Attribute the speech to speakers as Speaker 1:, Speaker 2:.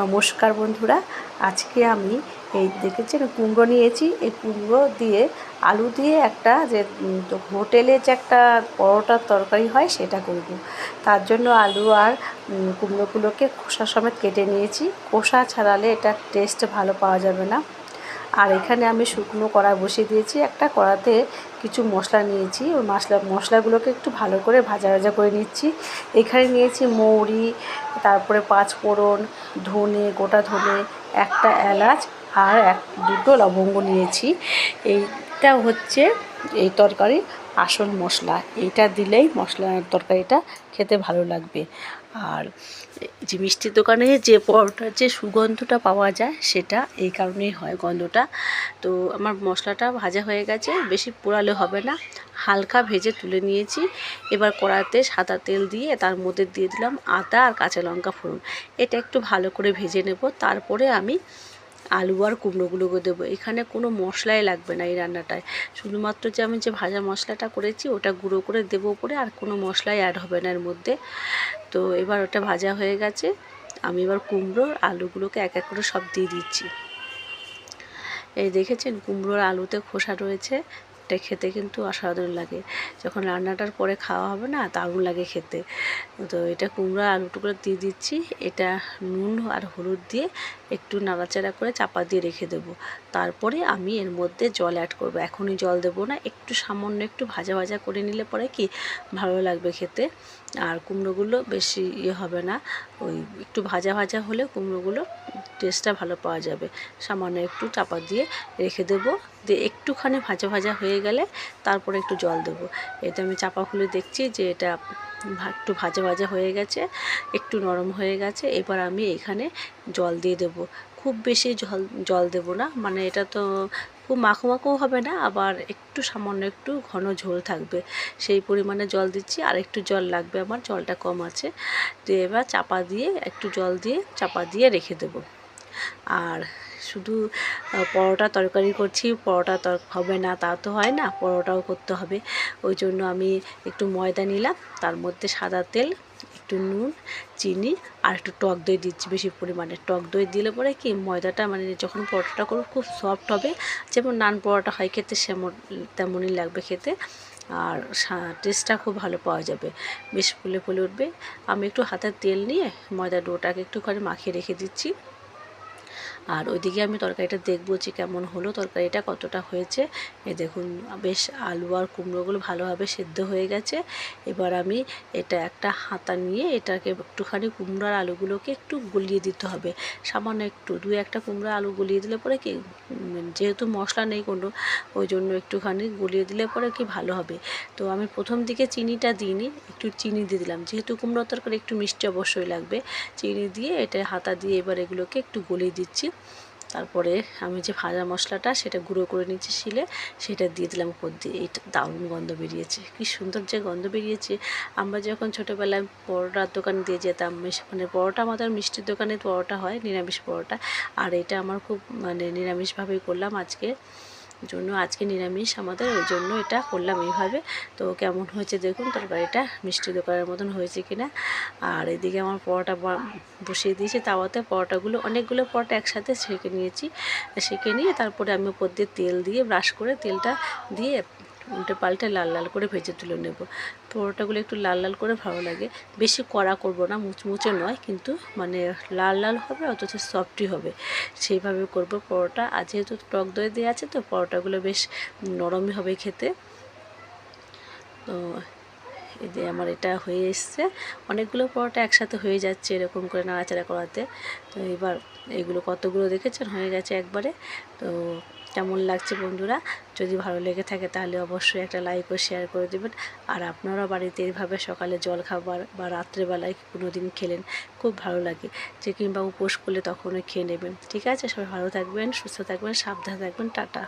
Speaker 1: নমস্কার বন্ধুরা, আজকে আমি এই দেখেছেন কুমড়ো নিয়েছি। এই কুমড়ো দিয়ে, আলু দিয়ে একটা যে হোটেলে যে একটা পরোটার তরকারি হয় সেটা করব। তার জন্য আলু আর কুমড়োগুলোকে খোসা সমেত কেটে নিয়েছি। খোসা ছাড়ালে এটা টেস্ট ভালো পাওয়া যাবে না। আর এখানে আমি শুকনো কড়া বসিয়ে দিয়েছি। একটা কড়াতে কিছু মশলা নিয়েছি। ওই মশলা মশলাগুলোকে একটু ভালো করে ভাজা ভাজা করে নিচ্ছি। এখানে নিয়েছি মৌরি, তারপরে পাঁচ ফোড়ন ধনে, গোটা ধনে, একটা এলাচ আর এক দুটো লবঙ্গ নিয়েছি। এইটা হচ্ছে এই তরকারি আসল মশলা। এইটা দিলেই মশলা তরকারিটা খেতে ভালো লাগবে। আর যে মিষ্টির দোকানে যে পরোটার যে সুগন্ধটা পাওয়া যায়, সেটা এই কারণেই হয় গন্ধটা। তো আমার মশলাটা ভাজা হয়ে গেছে, বেশি পোড়ালে হবে না। হালকা ভেজে তুলে নিয়েছি। এবার কড়াতে সাদা তেল দিয়ে তার মধ্যে দিয়ে দিলাম আদা আর কাঁচা লঙ্কা ফোড়ন। এটা একটু ভালো করে ভেজে নেব। তারপরে আমি আলু আর কুমড়োগুলোকে দেবো। এখানে কোনো মশলাই লাগবে না এই রান্নাটায়। শুধুমাত্র যে আমি যে ভাজা মশলাটা করেছি, ওটা গুঁড়ো করে দেবো উপরে, আর কোনো মশলাই অ্যাড হবে না এর মধ্যে। তো এবার ওটা ভাজা হয়ে গেছে। আমি এবার কুমড়ো আলুগুলোকে এক এক করে সব দিয়ে দিচ্ছি। এই দেখেছেন, কুমড়োর আলুতে খোসা রয়েছে। এটা খেতে কিন্তু অসাধারণ লাগে। যখন রান্নাটার পরে খাওয়া হবে না, দারুণ লাগে খেতে। তো এটা কুমড়ো আর আলুটুকু দিয়ে দিচ্ছি। এটা নুন আর হলুদ দিয়ে একটু নাড়াচাড়া করে চাপা দিয়ে রেখে দেবো। তারপরে আমি এর মধ্যে জল অ্যাড করব। এখনই জল দেবো না, একটু সামান্য একটু ভাজা ভাজা করে নিলে পরে কি ভালো লাগবে খেতে। আর কুমড়োগুলো বেশি ইয়ে হবে না, ওই একটু ভাজা ভাজা হলে কুমড়োগুলো টেস্টটা ভালো পাওয়া যাবে। সামান্য একটু চাপা দিয়ে রেখে দেবো। দিয়ে একটুখানি ভাজা ভাজা হয়ে গেলে তারপরে একটু জল দেবো। এটা আমি চাপা খুলে দেখছি যে এটা একটু ভাজা ভাজা হয়ে গেছে, একটু নরম হয়ে গেছে। এবার আমি এখানে জল দিয়ে দেবো। খুব বেশি জল জল দেবো না। মানে এটা তো খুব মাখো মাখো হবে না, আবার একটু সামান্য একটু ঘন ঝোল থাকবে। সেই পরিমাণে জল দিচ্ছি। আর একটু জল লাগবে আমার, জলটা কম আছে। তো এবার চাপা দিয়ে, একটু জল দিয়ে চাপা দিয়ে রেখে দেবো। আর শুধু পরোটা তরকারি করছি, পরোটা তর হবে না, তা তো হয় না, পরোটাও করতে হবে। ওই জন্য আমি একটু ময়দা নিলাম, তার মধ্যে সাদা তেল, একটু নুন, চিনি আর একটু টক দই দিচ্ছি বেশি পরিমাণে। টক দই দিলে পরে কি ময়দাটা মানে যখন পরোটাটা করব খুব সফট হবে, যেমন নান পরোটা হয় খেতে সেমন, তেমনই লাগবে খেতে। আর টেস্টটা খুব ভালো পাওয়া যাবে, বেশ ফুলে ফুলে উঠবে। আমি একটু হাতে তেল নিয়ে ময়দা ডোটাকে একটুখানি মাখিয়ে রেখে দিচ্ছি। আর ওইদিকে আমি তরকারিটা দেখব যে কেমন হলো, তরকারিটা কতটা হয়েছে। এ দেখুন, বেশ আলু আর কুমড়োগুলো ভালোভাবে সেদ্ধ হয়ে গেছে। এবার আমি এটা একটা হাতা নিয়ে এটাকে একটুখানি কুমড়ো আর আলুগুলোকে একটু গলিয়ে দিতে হবে। সামান্য একটু, দু একটা কুমড়ো আলু গলিয়ে দিলে পরে কি যেহেতু মশলা নেই কোনো, ওই জন্য একটুখানি গলিয়ে দিলে পরে কি ভালো হবে। তো আমি প্রথম দিকে চিনিটা দিইনি, একটু চিনি দিয়ে দিলাম। যেহেতু কুমড়ো তরকারি একটু মিষ্টি অবশ্যই লাগবে, চিনি দিয়ে এটা হাতা দিয়ে এবার এগুলোকে একটু গলিয়ে দিচ্ছি। তারপরে আমি যে ভাজা মশলাটা সেটা গুঁড়ো করে নিচ্ছি শিলে, সেটা দিয়ে দিলাম উপর দিয়ে। এইটা দারুণ গন্ধ বেরিয়েছে। কি সুন্দর যে গন্ধ বেরিয়েছে। আমরা যখন ছোটোবেলায় পরোটার দোকান দিয়ে যেতাম মানে পরোটা আমাদের মিষ্টির দোকানে পরোটা হয়, নিরামিষ পরোটা। আর এটা আমার খুব মানে নিরামিষভাবেই করলাম আজকে। জন্য আজকে নিরামিষ আমাদের, ওই জন্য এটা করলাম এইভাবে। তো কেমন হয়েছে দেখুন তরকারিটা মিষ্টি দোকানের মতন হয়েছে কিনা। আর এদিকে আমার পরোটা বসিয়ে দিয়েছি তাওয়াতে। পরোটাগুলো, অনেকগুলো পরোটা একসাথে ছেঁকে নিয়েছি। সেঁকে নিয়ে তারপরে আমি ওপর দিয়ে তেল দিয়ে ব্রাশ করে তেলটা দিয়ে উল্টে পাল্টে লাল লাল করে ভেজে তুলে নেব। পরোটাগুলো একটু লাল লাল করে ভালো লাগে। বেশি কড়া করব না, মুচমুচে নয়, কিন্তু মানে লাল লাল হবে, অথচ সফটই হবে। সেইভাবে করব পরোটা। আর যেহেতু টক দই দেওয়া আছে, তো পরোটাগুলো বেশ নরমই হবে খেতে। তো এই যে আমার এটা হয়ে এসছে। অনেকগুলো পরোটা একসাথে হয়ে যাচ্ছে এরকম করে নাড়াচাড়া করাতে। তো এবার এগুলো কতগুলো দেখেছেন? হয়ে গেছে একবারে। তো কেমন লাগছে বন্ধুরা? যদি ভালো লেগে থাকে তাহলে অবশ্যই একটা লাইক ও শেয়ার করে দেবেন। আর আপনারা বাড়িতে এইভাবে সকালে জল খাবার বা রাত্রেবেলায় কোনো দিন খেলেন, খুব ভালো লাগে। যে কিংবা উপোস করলে তখনই খেয়ে নেবেন। ঠিক আছে? সবাই ভালো থাকবেন, সুস্থ থাকবেন, সাবধানে থাকবেন। টাটা।